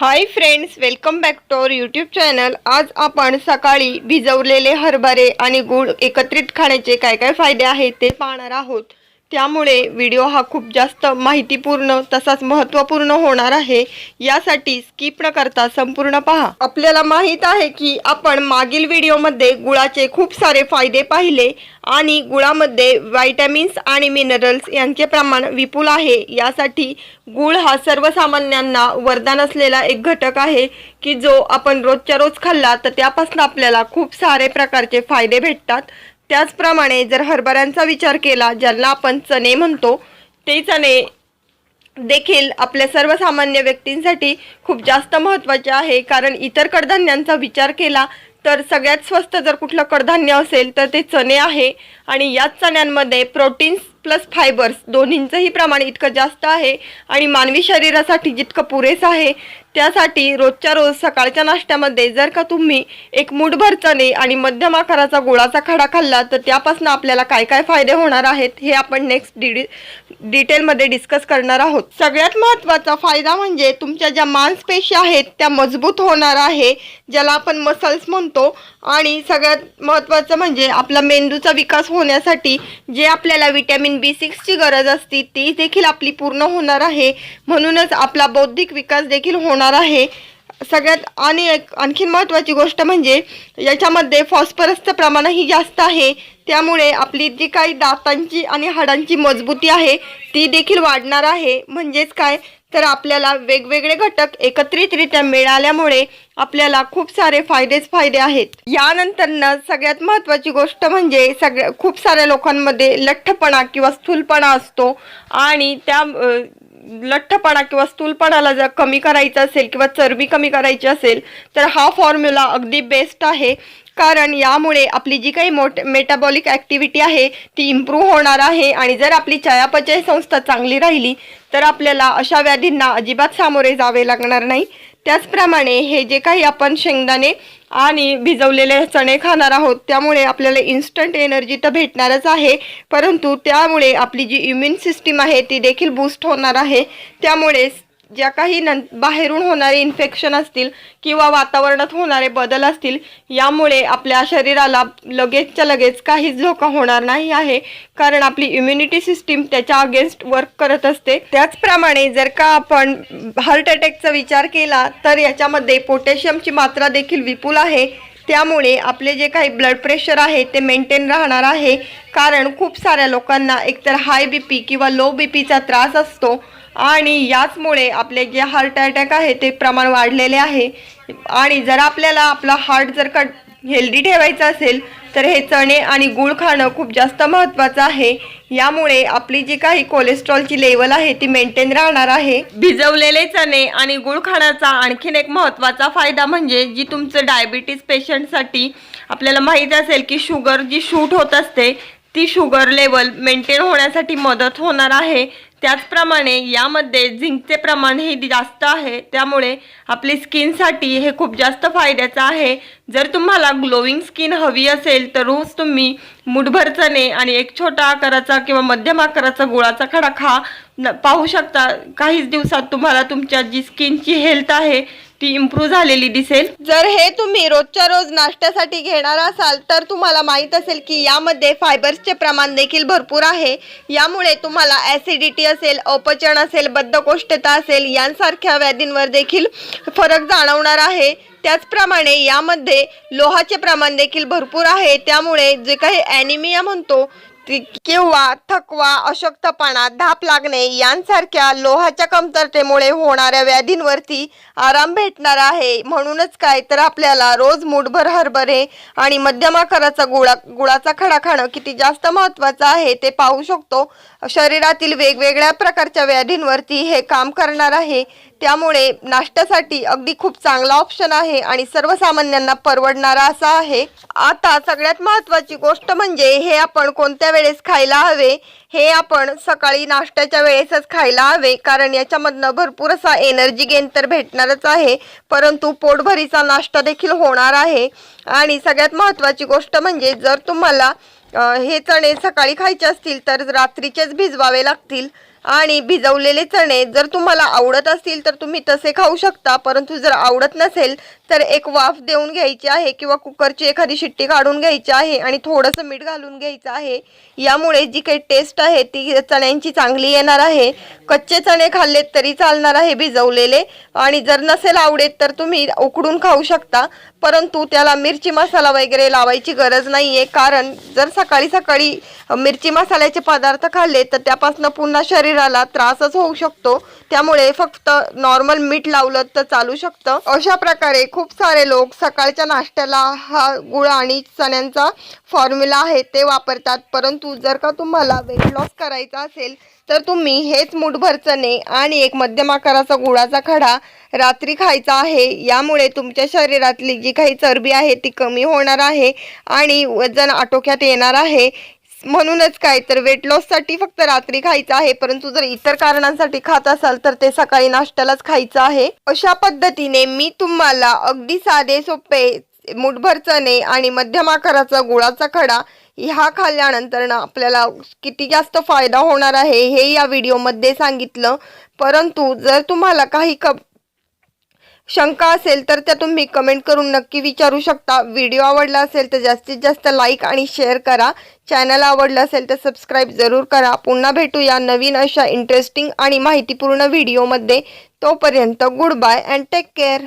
Hi friends welcome back to our YouTube channel आज आपण सकाळी भिजवलेले हरभरे आणि गूळ एकत्रित खाण्याचे काय काय फायदे आहेत ते पाहणार आहोत. त्यामुळे व्हिडिओ हा खूप जास्त माहितीपूर्ण तसाच महत्त्वपूर्ण होणार आहे. यासाठी स्किप न करता संपूर्ण पहा. आपल्याला माहीत आहे की आपण मागील व्हिडिओमध्ये गुळाचे खूप सारे फायदे पाहिले आणि गुळामध्ये व्हायटॅमिन्स आणि मिनरल्स यांचे प्रमाण विपुल आहे. यासाठी गुळ हा सर्वसामान्यांना वरदान असलेला एक घटक आहे की जो आपण रोजच्या रोज खाल्ला तर त्यापासून आपल्याला खूप सारे प्रकारचे फायदे भेटतात. त्याचप्रमाणे जर हरभऱ्यांचा विचार केला ज्यांना आपण चणे म्हणतो ते चणे देखील आपल्या सर्वसामान्य व्यक्तींसाठी खूप जास्त महत्त्वाचे आहे. कारण इतर कडधान्यांचा विचार केला तर सगळ्यात स्वस्त जर कुठलं कडधान्य असेल तर ते चणे आहे. आणि याच चण्यांमध्ये प्रोटीन्स प्लस फायबर्स दोन्हींचंही प्रमाण इतकं जास्त आहे आणि मानवी शरीरासाठी जितकं पुरेसं आहे त्यासाठी रोजच्या रोज सकाळच्या नाश्त्यामध्ये जर का तुम्ही एक मुठभर चणे आणि मध्यम आकाराचा गुळाचा खडा खाल्ला तर त्यापासून आपल्याला काय काय फायदे होणार आहेत हे आपण नेक्स्ट डिडी डिटेलमध्ये डिस्कस करणार आहोत. सगळ्यात महत्त्वाचा फायदा म्हणजे तुमच्या ज्या मांसपेशी आहेत त्या मजबूत होणार आहे ज्याला आपण मसल्स म्हणतो. आणि सगळ्यात महत्त्वाचं म्हणजे आपला मेंदूचा विकास होण्यासाठी जे आपल्याला विटॅमिन बी सिक्सची गरज असते ती देखील आपली पूर्ण होणार आहे. म्हणूनच आपला बौद्धिक विकास देखील होणार आहे. सगळ्यात आणि एक आणखीन महत्त्वाची गोष्ट म्हणजे याच्यामध्ये फॉस्फरसचं प्रमाणही जास्त आहे. त्यामुळे आपली जी काही दातांची आणि हाडांची मजबूती आहे ती देखील वाढणार आहे. म्हणजेच काय? तर आपल्याला वेगवेगळे घटक एकत्रितरित्या मिळाल्यामुळे आपल्याला खूप सारे फायदेच फायदे आहेत. यानंतरनं सगळ्यात महत्त्वाची गोष्ट म्हणजे सगळ्या खूप साऱ्या लोकांमध्ये लठ्ठपणा किंवा स्थूलपणा असतो आणि त्या लठ्ठपणा किंवा स्थूलपणाला जर कमी करायचं असेल किंवा चरबी कमी करायची असेल तर हा फॉर्म्युला अगदी बेस्ट आहे. कारण यामुळे आपली जी काही मोट मेटाबॉलिक ॲक्टिव्हिटी आहे ती इम्प्रूव्ह होणार आहे. आणि जर आपली चयापचय संस्था चांगली राहिली तर आपल्याला अशा व्याधींना अजिबात सामोरे जावे लागणार नाही. त्याचप्रमाणे हे जे काही आपण शेंगदाणे आणि भिजवलेले चणे खाणार आहोत. त्यामुळे आपल्याला इन्स्टंट एनर्जी तर भेटणारच आहे. परंतु त्यामुळे आपली जी इम्युन सिस्टीम आहे ती देखील बूस्ट होणार आहे. त्यामुळे ज्या काही नं बाहेरून होणारे इन्फेक्शन असतील किंवा वातावरणात होणारे बदल असतील यामुळे आपल्या शरीराला लगेचच्या लगेच काहीच धोका होणार नाही आहे. कारण आपली इम्युनिटी सिस्टीम त्याच्या अगेन्स्ट वर्क करत असते. त्याचप्रमाणे जर का आपण हार्ट अटॅकचा विचार केला तर याच्यामध्ये पोटॅशियमची मात्रा देखील विपुल आहे. त्यामुळे आपले जे काही ब्लड प्रेशर आहे ते मेंटेन राहणार आहे. कारण खूप साऱ्या लोकांना एकतर हाय बी पी किंवा लो बी पीचा त्रास असतो. आणि याचमुळे आपले जे हार्ट अटॅक आहे ते प्रमाण वाढलेले आहे. आणि जर आपल्याला आपला हार्ट जर का हेल्दी ठेवायचं असेल तर हे चणे आणि गूळ खाणं खूप जास्त महत्त्वाचं आहे. यामुळे आपली जी काही कोलेस्ट्रॉलची लेवल आहे ती मेंटेन राहणार आहे. भिजवलेले चणे आणि गूळ खाण्याचा आणखीन एक महत्त्वाचा फायदा म्हणजे जी तुमचं डायबिटीज पेशंटसाठी आपल्याला माहीत असेल की शुगर जी शूट होत असते ती शुगर लेवल मेंटेन होण्यासाठी मदत होणार आहे. त्याचप्रमाणे यामध्ये झिंकचे प्रमाण हे जास्त आहे त्यामुळे आपली स्किनसाठी हे खूप जास्त फायद्याचं आहे. जर तुम्हाला ग्लोविंग स्किन हवी असेल तर रोज तुम्ही मुठभर चणे आणि एक छोटा आकाराचा किंवा मध्यम आकाराचा गुळाचा खडा खा न पाहू शकता. काहीच दिवसात तुम्हाला तुमच्या जी स्किनची हेल्थ आहे ती इम्प्रूव्ह झालेली दिसेल. जर हे तुम्ही रोजच्या रोज नाश्त्यासाठी घेणार असाल तर तुम्हाला माहीत असेल की यामध्ये फायबर्सचे प्रमाण देखील भरपूर आहे. यामुळे तुम्हाला ॲसिडिटी असेल अपचन असेल बद्धकोष्ठता असेल यांसारख्या व्याधींवर देखील फरक जाणवणार आहे. त्याचप्रमाणे यामध्ये लोहाचे प्रमाण देखील भरपूर आहे. त्यामुळे जे काही ॲनिमिया म्हणतो किंवा थकवा अशक्तपणा धाप लागणे यांसारख्या लोहाच्या कमतरतेमुळे होणाऱ्या व्याधींवरती आराम भेटणार आहे. म्हणूनच काय तर आपल्याला रोज मुठभर हरभरे आणि मध्यम आकाराचा गुळा गुळाचा खडा खाणं किती जास्त महत्त्वाचं आहे ते पाहू शकतो. शरीरातील वेगवेगळ्या प्रकारच्या व्याधींवरती हे काम करणार आहे. त्यामुळे नाश्त्यासाठी अगदी खूप चांगला ऑप्शन आहे आणि सर्वसामान्यांना परवडणारा असा आहे. आता सगळ्यात महत्त्वाची गोष्ट म्हणजे हे आपण कोणत्या वेळेस खायला हवे? हे आपण सकाळी नाश्त्याच्या वेळेसच खायला हवे कारण याच्यामधनं भरपूर असा एनर्जी गेन तर भेटणारच आहे. परंतु पोटभरीचा नाश्ता देखील होणार आहे. आणि सगळ्यात महत्त्वाची गोष्ट म्हणजे जर तुम्हाला हे चणे सकाळी खायचे असतील तर रात्रीचेच भिजवावे लागतील. आणि भिजवलेले चणे जर तुम्हाला आवडत असतील तर तुम्ही तसे खाऊ शकता. परंतु जर आवडत नसेल तर एक वाफ देऊन घ्यायची आहे किंवा कुकरची एखादी शिट्टी काढून घ्यायची आहे आणि थोडंसं मीठ घालून घ्यायचं आहे. यामुळे जी काही टेस्ट आहे ती चण्यांची चांगली येणार आहे. कच्चे चणे खाल्लेत तरी चालणार आहे भिजवलेले आणि जर नसेल आवडेत तर तुम्ही उकडून खाऊ शकता. परंतु त्याला मिरची मसाला वगैरे लावायची गरज नाही आहे कारण जर सकाळी सकाळी मिरची मसाल्याचे पदार्थ खाल्ले तर त्यापासून पुन्हा शरीर शरीराला त्रासच होऊ शकतो. त्यामुळे फक्त नॉर्मल मीठ लावलं तर चालू शकतं. अशा प्रकारे खूप सारे लोक सकाळच्या नाश्त्याला हा गुळ आणि चण्यांचा फॉर्म्युला आहे ते वापरतात. परंतु जर का तुम्हाला वेट लॉस करायचा असेल तर तुम्ही हेच मुठभर चणे आणि एक मध्यम आकाराचा गुळाचा खडा रात्री खायचा आहे. यामुळे तुमच्या शरीरातली जी काही चरबी आहे ती कमी होणार आहे आणि वजन आटोक्यात येणार आहे. म्हणूनच काय तर वेट लॉससाठी फक्त रात्री खायचं आहे परंतु जर इतर कारणांसाठी खात असाल तर ते सकाळी नाश्त्यालाच खायचं आहे. अशा पद्धतीने मी तुम्हाला अगदी साधे सोपे मुठभर चणे आणि मध्यम आकाराचा गुळाचा खडा ह्या खाल्ल्यानंतर ना आपल्याला किती जास्त फायदा होणार आहे हे या व्हिडिओमध्ये सांगितलं. परंतु जर तुम्हाला काही क शंका असेल तर त्या तुम्ही कमेंट करून नक्की विचारू शकता. व्हिडिओ आवडला असेल तर जास्तीत जास्त लाईक आणि शेअर करा. चॅनल आवडलं असेल तर सबस्क्राईब जरूर करा. पुन्हा भेटूया नवीन अशा इंटरेस्टिंग आणि माहितीपूर्ण व्हिडिओमध्ये तोपर्यंत good bye and take care